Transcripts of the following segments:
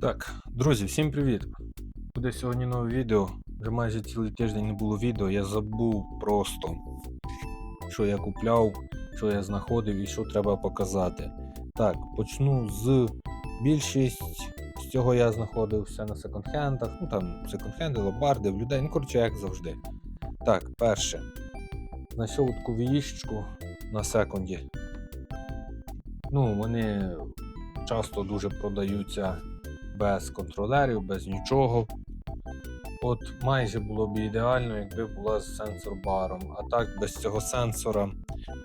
Так, друзі, всім привіт! Буде сьогодні нове відео. Вже майже цілий тиждень не було відео. Я забув просто, що я купляв, що я знаходив і що треба показати. Так, почну з більшість з цього я знаходив все на секонд-хендах. Ну там секонд-хенди, лобарди, в людей. Ну, коротше, як завжди. Так, перше. Знайшов таку віїшечку на секунді. Ну, вони часто дуже продаються без контролерів, без нічого. От майже було б ідеально, якби була з сенсор-баром. А так, без цього сенсора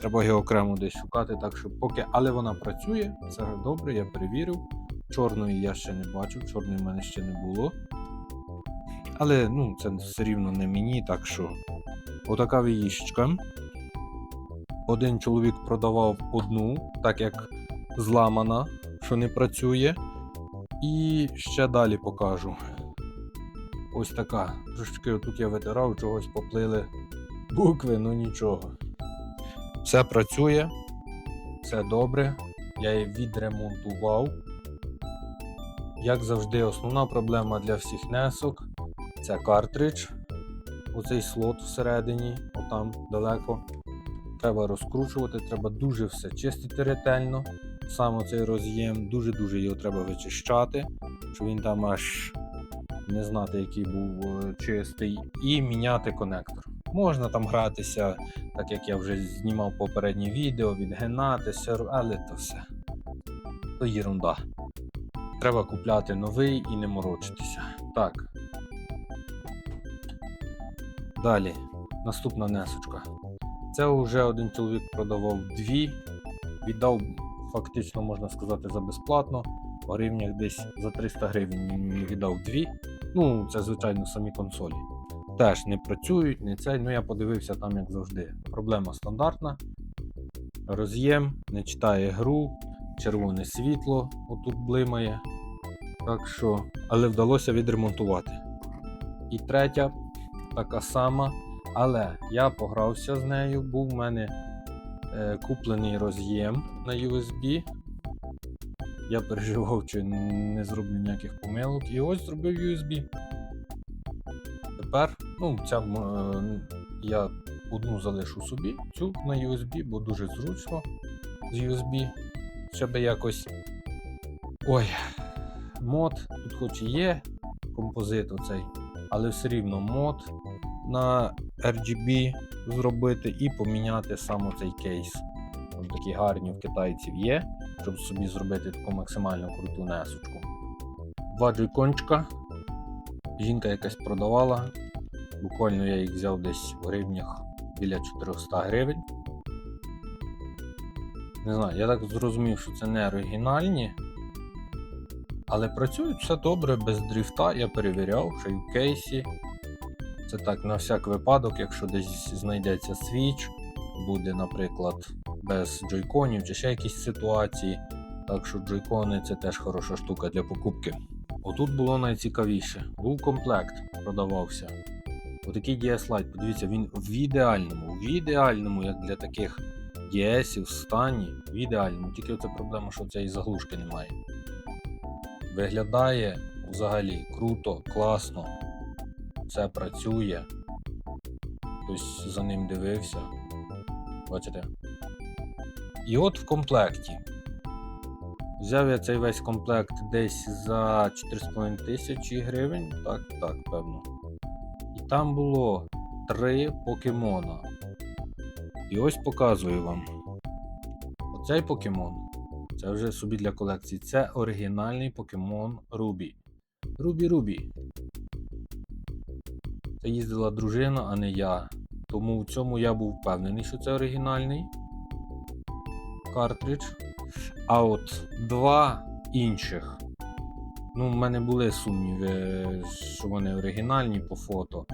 треба його окремо десь шукати. Так що поки, але вона працює, все добре, я перевірив. Чорної я ще не бачив, чорної в мене ще не було. Але ну, це все рівно не мені, так що отака віїшечка. Один чоловік продавав одну, так як зламана, що не працює. І ще далі покажу. Ось така. Трошечки тут я витирав, чогось поплили букви, ну нічого. Все працює, все добре. Я її відремонтував. Як завжди, основна проблема для всіх несок це картридж. Оцей слот всередині, отам далеко. Треба розкручувати, треба дуже все чистити ретельно. Саме цей роз'єм, дуже-дуже його треба вичищати, щоб він там аж не знати, який був е, чистий, і міняти конектор. Можна там гратися, так як я вже знімав попереднє відео, відгинатися, але то все. То єрунда. Треба купляти новий і не морочитися. Так. Далі, наступна несочка. Це вже один чоловік продавав дві, віддав фактично, можна сказати, за безплатно. В гривнях десь за 300 гривень мені віддав дві. Ну, це, звичайно, самі консолі. Теж не працюють, не цей. Ну я подивився там, як завжди. Проблема стандартна. Роз'єм, не читає гру, червоне світло отут блимає. Так що, але вдалося відремонтувати. І третя, така сама. Але я погрався з нею, був в мене куплений роз'єм на USB. Я переживав, чи не зроблю ніяких помилок. І ось зробив USB. Тепер, ну, ця е, я одну залишу собі, цю на USB, бо дуже зручно з USB. Щоб якось. Ой, мод, тут хоч і є композит оцей, але все рівно мод на RGB зробити і поміняти саме цей кейс. Ось такі гарні в китайців є, щоб собі зробити таку максимально круту несочку. Два джойкончика. Жінка якась продавала. Буквально я їх взяв десь в гривнях біля 400 гривень. Не знаю, я так зрозумів, що це не оригінальні. Але працюють все добре, без дрифта, я перевіряв, що і в кейсі. Це так, на всяк випадок, якщо десь знайдеться свіч, буде, наприклад, без джойконів чи ще якісь ситуації. Так що джойкони це теж хороша штука для покупки. Отут було найцікавіше. Був комплект, продавався. Отакий DS Lite, подивіться, він в ідеальному, в ідеальному, як для таких DS-ів, стані, в ідеальному. Тільки оце проблема, що цієї заглушки немає. Виглядає взагалі круто, класно все працює. Хтось за ним дивився. Бачите? І от в комплекті. Взяв я цей весь комплект десь за 4,5 тисячі гривень. Так, так, певно. І там було три покемона. І ось показую вам. Оцей покемон. Це вже собі для колекції. Це оригінальний покемон Рубі. Рубі Рубі. Це їздила дружина, а не я. Тому в цьому я був впевнений, що це оригінальний картридж. А от два інших. Ну, в мене були сумніви, що вони оригінальні по фото.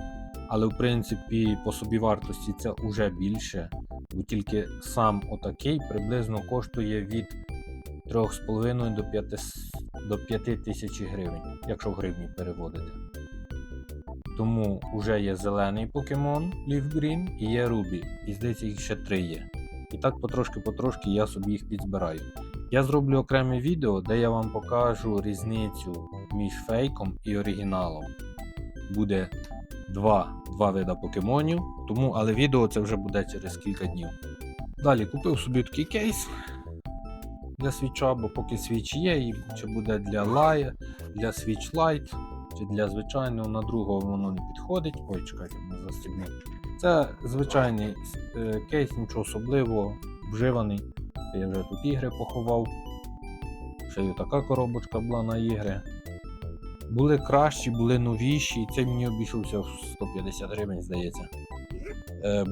Але в принципі по собівартості це вже більше. Бо тільки сам отакий приблизно коштує від 3,5 до 5 до 5 тисяч гривень, якщо в гривні переводити. Тому вже є зелений покемон Leaf Green і є Рубі. І здається, їх ще три є. І так потрошки-потрошки я собі їх підзбираю. Я зроблю окреме відео, де я вам покажу різницю між фейком і оригіналом. Буде два, два вида покемонів, тому, але відео це вже буде через кілька днів. Далі купив собі такий кейс для свіча, бо поки свіч є, і чи буде для лай, для Switch Lite, чи для звичайного на другого воно не підходить. Ой, чекайте, не застібну. Це звичайний е, кейс, нічого особливого, вживаний. Я вже тут ігри поховав. Ще й така коробочка була на ігри. Були кращі, були новіші, і це мені обійшовся в 150 гривень, здається. Е,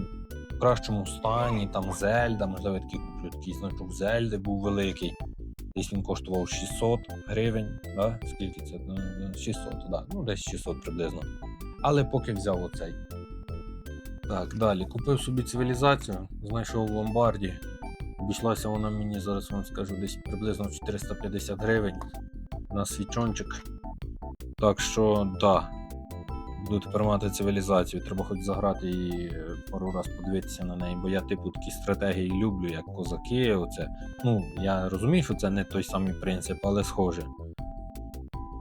в кращому стані, там Зельда, можливо, я такий куплю такий значок Зельди був великий. Десь він коштував 600 гривень. Да? Скільки це? Ну, 600, да. ну десь 600 приблизно. Але поки взяв оцей. Так, далі. Купив собі цивілізацію, знайшов в ломбарді. Обійшлася вона мені, зараз вам скажу, десь приблизно 450 гривень на свічончик. Так що, да, буду тепер цивілізацію. Треба хоч заграти і е, пару раз подивитися на неї, бо я типу такі стратегії люблю, як козаки. Оце. Ну, я розумію, що це не той самий принцип, але схоже.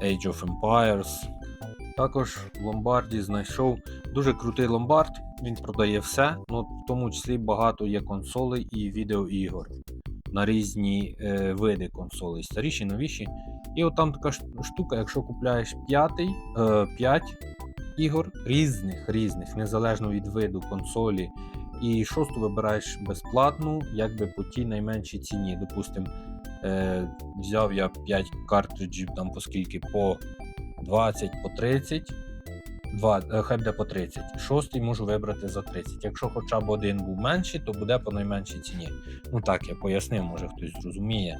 Age of Empires. Також в ломбарді знайшов дуже крутий ломбард. Він продає все, ну в тому числі багато є консолей і відеоігор на різні е, види консолей, старіші, новіші. І от там така штука, якщо купляєш 5, е, 5 ігор різних, різних, незалежно від виду консолі, і шосту вибираєш безплатну, якби по тій найменшій ціні. Допустим, е, взяв я 5 картриджів там по по 20, по 30. Два, е, хай буде по 30. Шостий можу вибрати за 30. Якщо хоча б один був менший, то буде по найменшій ціні. Ну так, я пояснив, може хтось зрозуміє.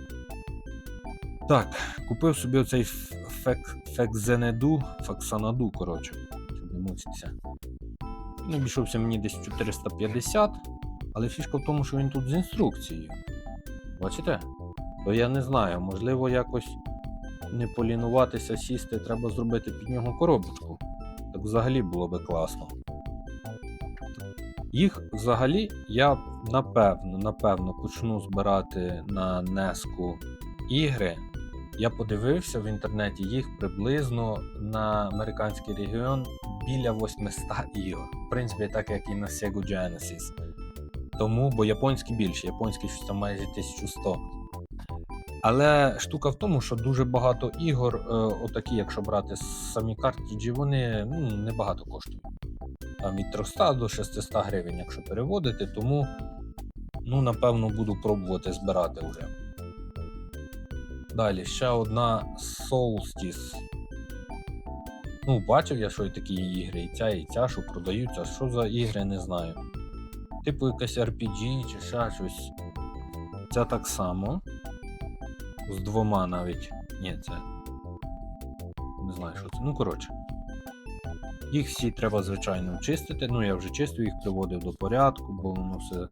Так, купив собі оцей фек, фекзенеду, факсанаду, коротше, не. Він обійшовся мені десь 450, але фішка в тому, що він тут з інструкцією. Бачите? То я не знаю, можливо, якось не полінуватися, сісти, треба зробити під нього коробочку. Так взагалі було би класно. Їх взагалі я напевно, напевно почну збирати на Неску ігри. Я подивився в інтернеті їх приблизно на американський регіон біля 800 ігор. В принципі, так як і на Sega Genesis. Тому, бо японські більше, японські щось там майже 1100. Але штука в тому, що дуже багато ігор, е, отакі, якщо брати самі картриджі, вони ну, небагато коштують. Там від 300 до 600 гривень, якщо переводити, тому ну, напевно буду пробувати збирати вже. Далі, ще одна Solstice. Ну, бачив я, що і такі ігри, і ця, і ця, що продаються. Що за ігри, не знаю. Типу якась RPG чи ще щось. Ця так само. З двома навіть. Ні, це. Не знаю, що це. Ну, коротше. Їх всі треба, звичайно, чистити. Ну, я вже чистив їх, приводив до порядку, бо воно все,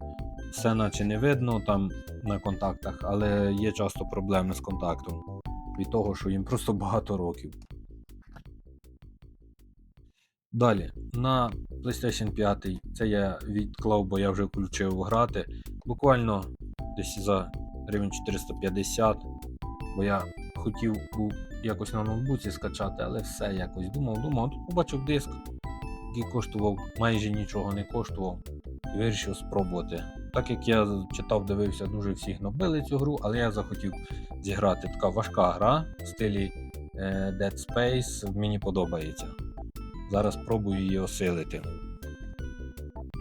все наче не видно там на контактах, але є часто проблеми з контактом. Від того, що їм просто багато років. Далі, на PlayStation 5 це я відклав, бо я вже включив грати. Буквально десь за гривень 450, бо я хотів якось на ноутбуці скачати, але все якось думав, думав. Тут побачив диск, який коштував майже нічого не коштував, і вирішив спробувати. Так як я читав, дивився, дуже всі гнобили цю гру, але я захотів зіграти така важка гра в стилі е, Dead Space, мені подобається. Зараз спробую її осилити.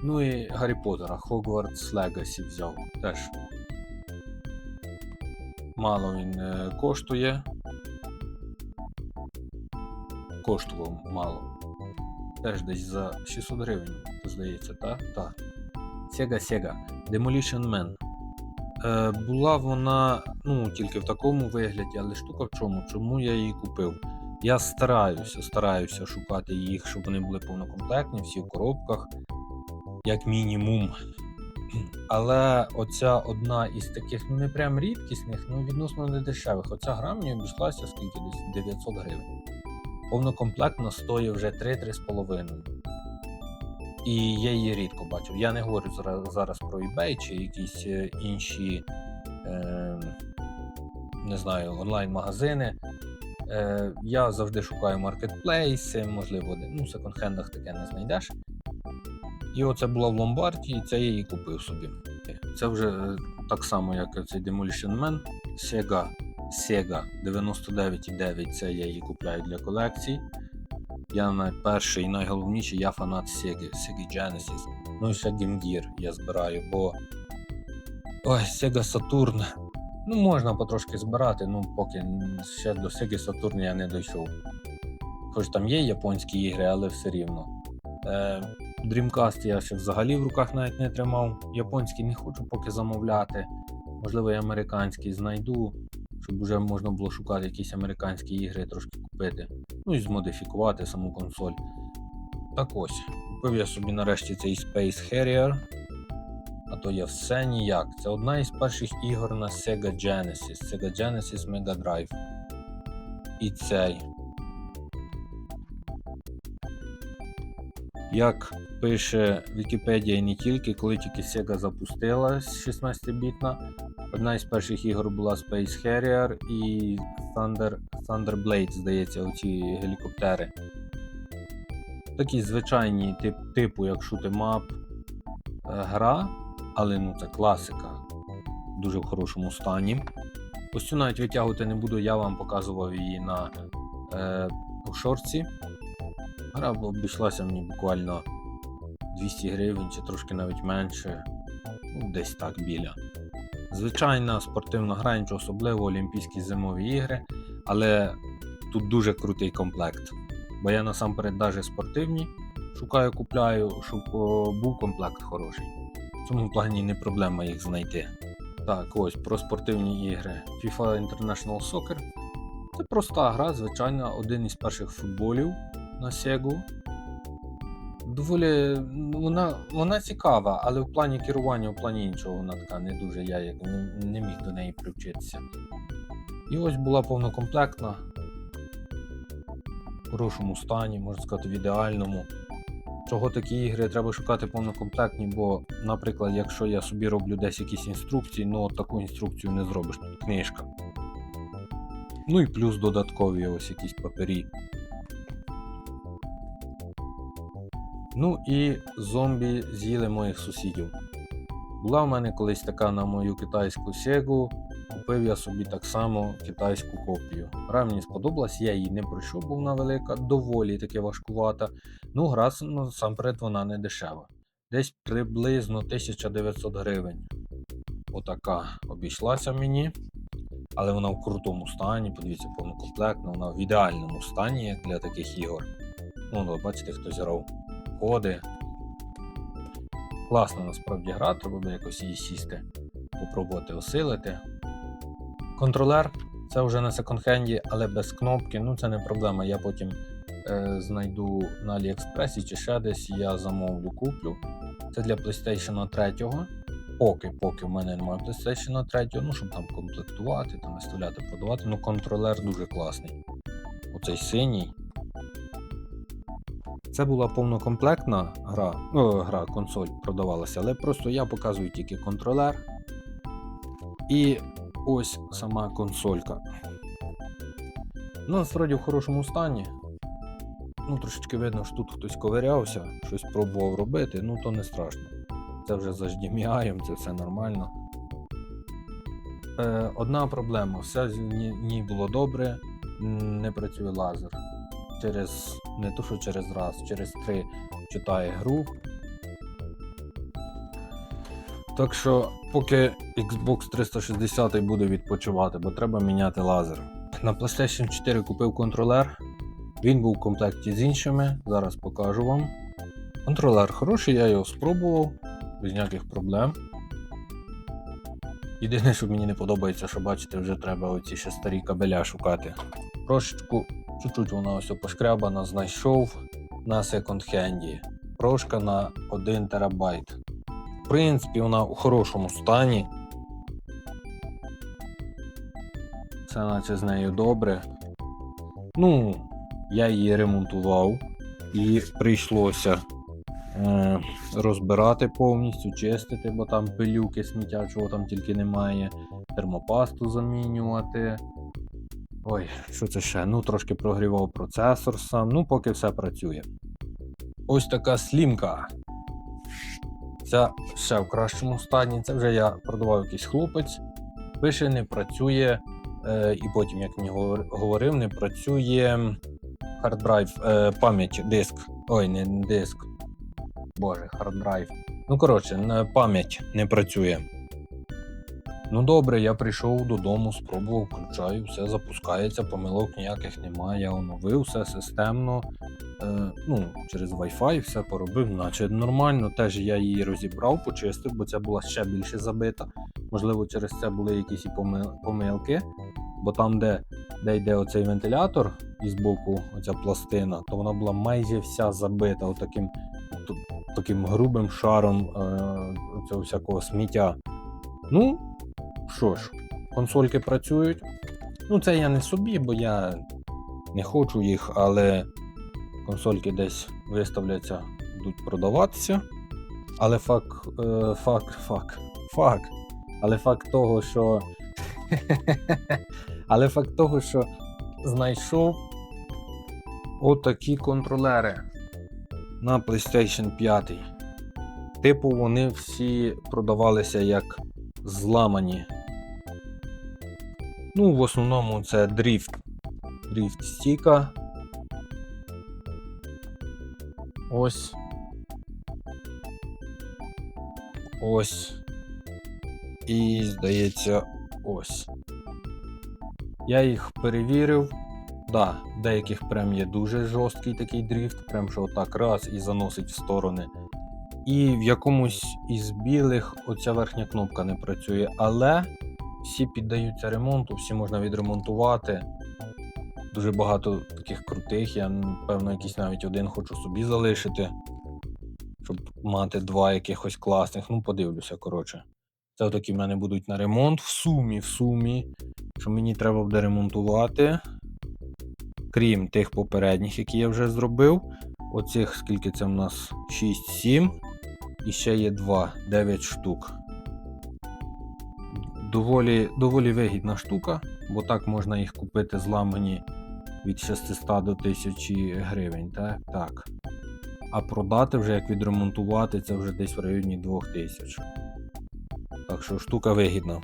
Ну і Гаррі Поттера, Hogwarts Legacy взяв теж. Мало він е, коштує. Коштував мало. Теж десь за 600 гривень, здається, так? Так. Sega Sega Demolition Man. Е, була вона ну, тільки в такому вигляді, але штука в чому? Чому я її купив? Я стараюся, стараюся шукати їх, щоб вони були повнокомплектні, всі в коробках, як мінімум. Але оця одна із таких, ну не прям рідкісних, ну відносно не дешевих. Оця гра мені обійшлася скільки десь 900 гривень. Повнокомплектно стоїть вже 3-3,5. І я її рідко бачив. Я не говорю зараз про eBay чи якісь е, інші е, не знаю, онлайн-магазини. Е, я завжди шукаю маркетплейси, можливо, ну, в секонд-хендах таке не знайдеш. І оце була в ломбарді, і це я її купив собі. Це вже е, так само, як цей Demolition Man. Sega, Sega 99,9 це я її купляю для колекцій. Я найперший і найголовніший, я фанат Sega, Sega Genesis. Ну і Game Gear я збираю, бо. Ой, Sega Saturn. Ну, можна потрошки збирати, ну поки ще до Sega Saturn я не дійшов. Хоч там є японські ігри, але все рівно. Е, Dreamcast я ще взагалі в руках навіть не тримав. Японський не хочу поки замовляти. Можливо, і американський знайду, щоб вже можна було шукати якісь американські ігри трошки купити. Ну і змодифікувати саму консоль. Так ось, купив я собі нарешті цей Space Harrier. А то я все ніяк. Це одна із перших ігор на Sega Genesis. Sega Genesis Mega Drive. І цей. Як пише Вікіпедія не тільки, коли тільки Sega запустилась 16-бітна, одна із перших ігор була Space Harrier і Thunder, Thunderblade, здається, оці гелікоптери. Такі звичайні тип, типу, як шутемап е, гра, але ну це класика дуже в хорошому стані. Ось цю навіть витягувати не буду, я вам показував її на е, шорці. Гра обійшлася мені буквально 200 гривень чи трошки навіть менше, ну, десь так біля. Звичайна спортивна гра, нічого особливого, Олімпійські зимові ігри, але тут дуже крутий комплект. Бо я насамперед навіть спортивні шукаю, купляю, щоб був комплект хороший. В цьому плані не проблема їх знайти. Так, ось про спортивні ігри. FIFA International Soccer. Це проста гра, звичайна, один із перших футболів на Sega. Доволі вона, вона цікава, але в плані керування, в плані іншого вона така не дуже я як не, не міг до неї привчитися. І ось була повнокомплектна, в хорошому стані, можна сказати, в ідеальному. Чого такі ігри треба шукати повнокомплектні, бо, наприклад, якщо я собі роблю десь якісь інструкції, ну таку інструкцію не зробиш, тут книжка. Ну і плюс додаткові ось якісь папері. Ну і зомбі з'їли моїх сусідів. Була в мене колись така на мою китайську сегу. Купив я собі так само китайську копію. Гра мені сподобалась, я її не пройшов, бо вона велика, доволі таки важкувата. Ну, гра насамперед вона не дешева. Десь приблизно 1900 гривень. Отака обійшлася мені. Але вона в крутому стані, подивіться, повнокомплектна, вона в ідеальному стані як для таких ігор. Ну, ну, бачите, хтось грав коди. Класна насправді гра, треба би якось її сісти, попробувати осилити. Контролер це вже на секонд-хенді, але без кнопки, ну це не проблема. Я потім е, знайду на Аліекспресі чи ще десь я замовлю, куплю. Це для PlayStation 3. Поки, поки в мене немає PlayStation 3, ну щоб там комплектувати, там виставляти, продавати. Ну контролер дуже класний. Оцей синій. Це була повнокомплектна гра, ну, гра, консоль продавалася, але просто я показую тільки контролер. І ось сама консолька. Ну, насправді в хорошому стані. Ну, трошечки видно, що тут хтось ковирявся, щось пробував робити, ну то не страшно. Це вже за HDMI, це все нормально. Е, одна проблема: все ній ній було добре, не працює лазер. Через не то, що через раз, через три читає гру. Так що, поки Xbox 360 буде відпочивати, бо треба міняти лазер. На PlayStation 4 купив контролер. Він був в комплекті з іншими. Зараз покажу вам. Контролер хороший, я його спробував, без ніяких проблем. Єдине, що мені не подобається, що бачите, вже треба оці ще старі кабеля шукати. Трошечку, чуть-чуть вона ось пошкрябана, знайшов на секонд-хенді. Прошка на 1 терабайт. В принципі, вона у хорошому стані. Все наче з нею добре. Ну, я її ремонтував і прийшлося е, розбирати повністю, чистити, бо там пилюки, сміття, чого там тільки немає. термопасту замінювати. Ой, що це ще? Ну, трошки прогрівав процесор сам. Ну, поки все працює. Ось така слімка. Ця ще в кращому стані. Це вже я продавав якийсь хлопець. Пише, не працює. Е, і потім, як мені говорив, не працює харддрайв, е, пам'ять, диск. Ой, не диск. Боже, харддрайв. Ну, коротше, пам'ять не працює. Ну добре, я прийшов додому, спробував, включаю, все запускається, помилок ніяких немає. Я оновив все системно. Е, ну, через Wi-Fi все поробив, наче нормально. Теж я її розібрав, почистив, бо ця була ще більше забита. Можливо, через це були якісь помилки. Бо там, де, де йде оцей вентилятор і збоку оця пластина, то вона була майже вся забита отаким, таким грубим шаром е, цього всякого сміття. Ну, що ж, консольки працюють. Ну, це я не собі, бо я не хочу їх, але консольки десь виставляться, будуть продаватися. Але факт, е, факт, факт, факт. Але факт того, що. Але факт того, що знайшов отакі контролери на PlayStation 5. Типу, вони всі продавалися як зламані. Ну, в основному це дріфт. Дріфт стіка. Ось. Ось. І, здається, ось. Я їх перевірив. Да, деяких прям є дуже жорсткий такий дріфт, прям що отак раз і заносить в сторони. І в якомусь із білих оця верхня кнопка не працює, але всі піддаються ремонту, всі можна відремонтувати. Дуже багато таких крутих. Я, напевно, якийсь навіть один хочу собі залишити, щоб мати два якихось класних. Ну, подивлюся, коротше. Це такі в мене будуть на ремонт. В сумі, в сумі, що мені треба буде ремонтувати. Крім тих попередніх, які я вже зробив. Оцих, скільки це в нас? 6-7. І ще є 2, 9 штук. Доволі, доволі вигідна штука, бо так можна їх купити зламані від 600 до 1000 гривень. Так? так. А продати вже як відремонтувати, це вже десь в районі 2000. Так що штука вигідна.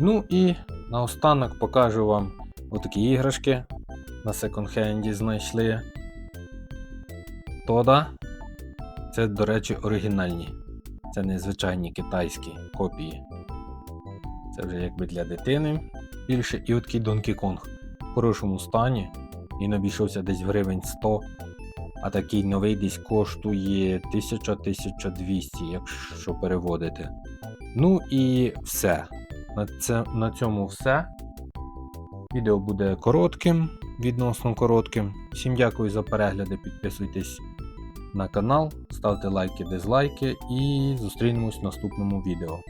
Ну і наостанок покажу вам отакі іграшки. На секонд-хенді знайшли. Тода. Це, до речі, оригінальні. Це не звичайні китайські копії. Це вже якби для дитини. Більше і такий Donkey Kong в хорошому стані. Він обійшовся десь в гривень 100. А такий новий десь коштує 1000-1200, якщо переводити. Ну і все. На, це, на цьому все. Відео буде коротким, відносно коротким. Всім дякую за перегляди. Підписуйтесь на канал, ставте лайки, дизлайки і зустрінемось в наступному відео.